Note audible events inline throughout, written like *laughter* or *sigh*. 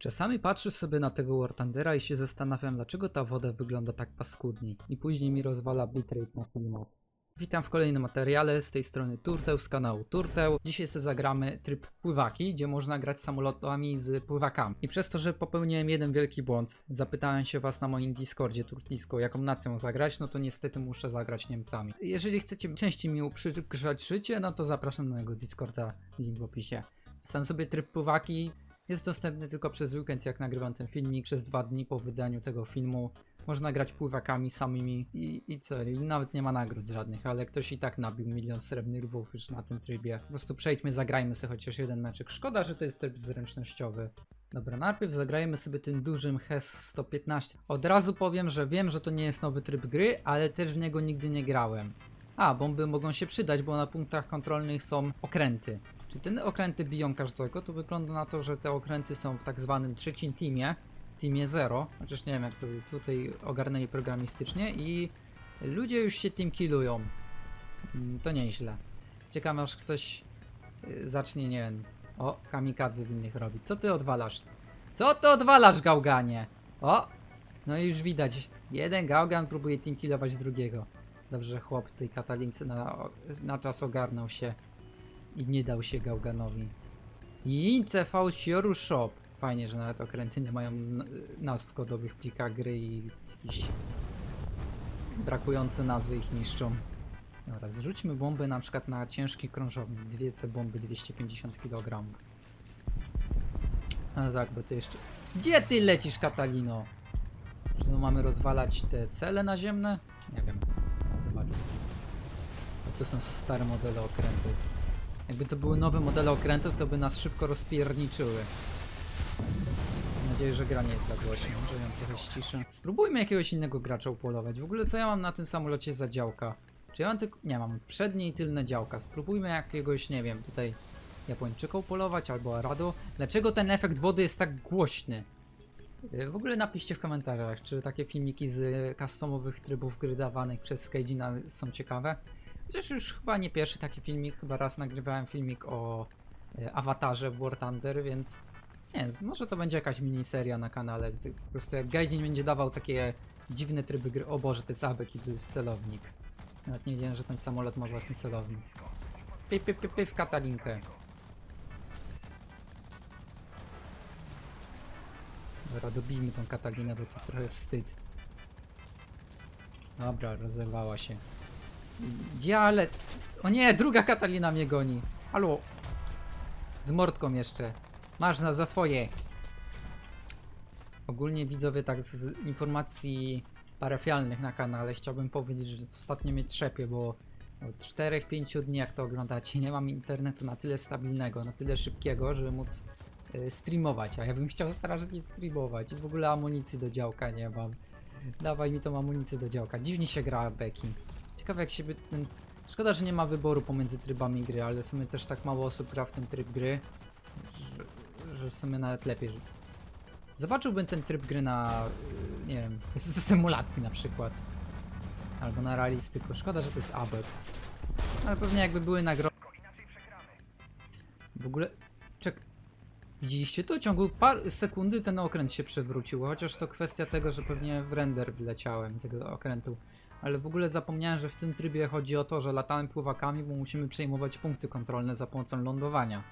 Czasami patrzę sobie na tego War Thundera i się zastanawiam, dlaczego ta woda wygląda tak paskudnie. I później mi rozwala bitrate na filmach. Witam w kolejnym materiale, z tej strony Turteł z kanału Turteł. Dzisiaj sobie zagramy tryb pływaki, gdzie można grać samolotami z pływakami. I przez to, że popełniłem jeden wielki błąd, zapytałem się was na moim Discordzie Turtisko, jaką nacją zagrać, no to niestety muszę zagrać Niemcami. Jeżeli chcecie częściej mi uprzykrzać życie, no to zapraszam na mojego Discorda, link w opisie. Sam sobie tryb pływaki jest dostępny tylko przez weekend, jak nagrywam ten filmik, przez dwa dni po wydaniu tego filmu. Można grać pływakami samymi i, i co, i nawet nie ma nagród żadnych, ale ktoś i tak nabił milion srebrnych rwów już na tym trybie. Po prostu przejdźmy, zagrajmy sobie chociaż jeden meczek. Szkoda, że to jest tryb zręcznościowy. Dobra, najpierw zagrajmy sobie tym dużym HES 115. Od razu powiem, że wiem, że to nie jest nowy tryb gry, ale też w niego nigdy nie grałem. A, bomby mogą się przydać, bo na punktach kontrolnych są okręty. Czy te okręty biją każdego? To wygląda na to, że te okręty są w tak zwanym trzecim teamie, teamie 0, chociaż nie wiem jak to tutaj ogarnęli programistycznie i ludzie już się tym killują. Mm, To nieźle. Ciekawe aż ktoś y, zacznie, nie wiem, o, kamikadzy w innych robić. Co ty odwalasz? Co ty odwalasz, gałganie? O, no i już widać, jeden gałgan próbuje team killować drugiego. Dobrze, że chłop tej katalince na, na czas ogarnął się i nie dał się Gałganowi. Ince Faucioru Shop. Fajnie, że nawet okręty nie mają nazw kodowych plikach gry i jakieś brakujące nazwy ich niszczą. Dobra, zrzućmy bomby na przykład na ciężki krążownik. Dwie te bomby 250 kg. No tak, bo to jeszcze... Gdzie ty lecisz, Katalino? No mamy rozwalać te cele naziemne? Nie wiem. Zobaczmy. A to są stare modele okrętów. Jakby to były nowe modele okrętów, to by nas szybko rozpierniczyły. Mam nadzieję, że gra nie jest za głośna, że ją trochę ściszę. Spróbujmy jakiegoś innego gracza upolować. W ogóle co ja mam na tym samolocie za działka? Czy ja mam tylko... Nie, mam przednie i tylne działka. Spróbujmy jakiegoś, nie wiem, tutaj Japończyka upolować albo Arado. Dlaczego ten efekt wody jest tak głośny? Yy, W ogóle napiszcie w komentarzach, czy takie filmiki z customowych trybów gry dawanych przez Skydzina są ciekawe. Chociaż już chyba nie pierwszy taki filmik, chyba raz nagrywałem filmik o e, awatarze w War Thunder, więc nie wiem, może to będzie jakaś miniseria na kanale. Po prostu jak Gaijin będzie dawał takie dziwne tryby gry. O Boże, to jest abek i to jest celownik. Nawet nie wiedziałem, że ten samolot ma własny celownik. Py, py, py w katalinkę. Dobra, dobijmy tą Katalinę, bo to trochę wstyd. Dobra, rozerwała się. Gdzie ale... O nie, druga Katalina mnie goni. Halo. Z mordką jeszcze. Masz nas za swoje. Ogólnie widzowie tak z informacji parafialnych na kanale chciałbym powiedzieć, że ostatnio mnie trzepie, bo od 4-5 dni jak to oglądacie nie mam internetu na tyle stabilnego, na tyle szybkiego, żeby móc y, streamować, a ja bym chciał strasznie streamować i w ogóle amunicji do działka nie mam. Dawaj mi tą amunicję do działka. Dziwnie się gra Becky. Ciekawe jak się by ten... Szkoda, że nie ma wyboru pomiędzy trybami gry, ale w sumie też tak mało osób gra w ten tryb gry, że, że w sumie nawet lepiej. Zobaczyłbym ten tryb gry na, nie wiem, *laughs* z symulacji na przykład. Albo na realistyku. Szkoda, że to jest ABEP. Ale pewnie jakby były nagrody... W ogóle... Czek... Widzieliście to? W ciągu par sekundy ten okręt się przewrócił, chociaż to kwestia tego, że pewnie w render wleciałem tego okrętu. Ale w ogóle zapomniałem, że w tym trybie chodzi o to, że latamy pływakami, bo musimy przejmować punkty kontrolne za pomocą lądowania.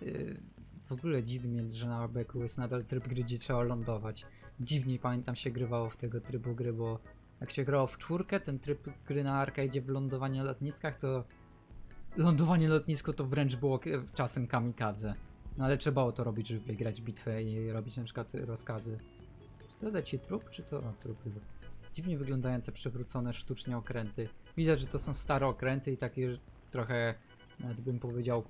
Yy, w ogóle dziwi mnie, że na Beku jest nadal tryb gry, gdzie trzeba lądować. Dziwniej pamiętam się grywało w tego trybu gry, bo jak się grało w czwórkę, ten tryb gry na arcade w lądowanie na lotniskach, to lądowanie na lotnisku to wręcz było czasem kamikadze. No ale trzeba było to robić, żeby wygrać bitwę i robić na przykład rozkazy. Czy to leci trup, czy to o, trupy? Dziwnie wyglądają te przewrócone sztucznie okręty. Widać, że to są stare okręty i takie trochę, nawet bym powiedział,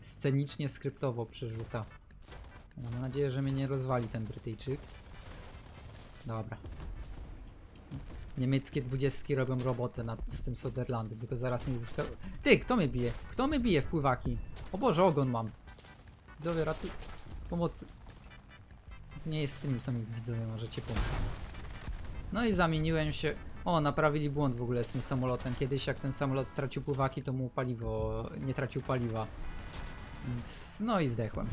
scenicznie, skryptowo przerzuca. Mam nadzieję, że mnie nie rozwali ten Brytyjczyk. Dobra. Niemieckie dwudziestki robią robotę nad, z tym Soderlandem, tylko zaraz mi zyska... Ty, kto mnie bije? Kto mnie bije w pływaki? O Boże, ogon mam. Widzowie, ratuj... Pomocy. To nie jest stream, sami widzowie możecie pomóc. No i zamieniłem się... O, naprawili błąd w ogóle z tym samolotem. Kiedyś jak ten samolot stracił pływaki, to mu paliwo... nie tracił paliwa. Więc... no i zdechłem.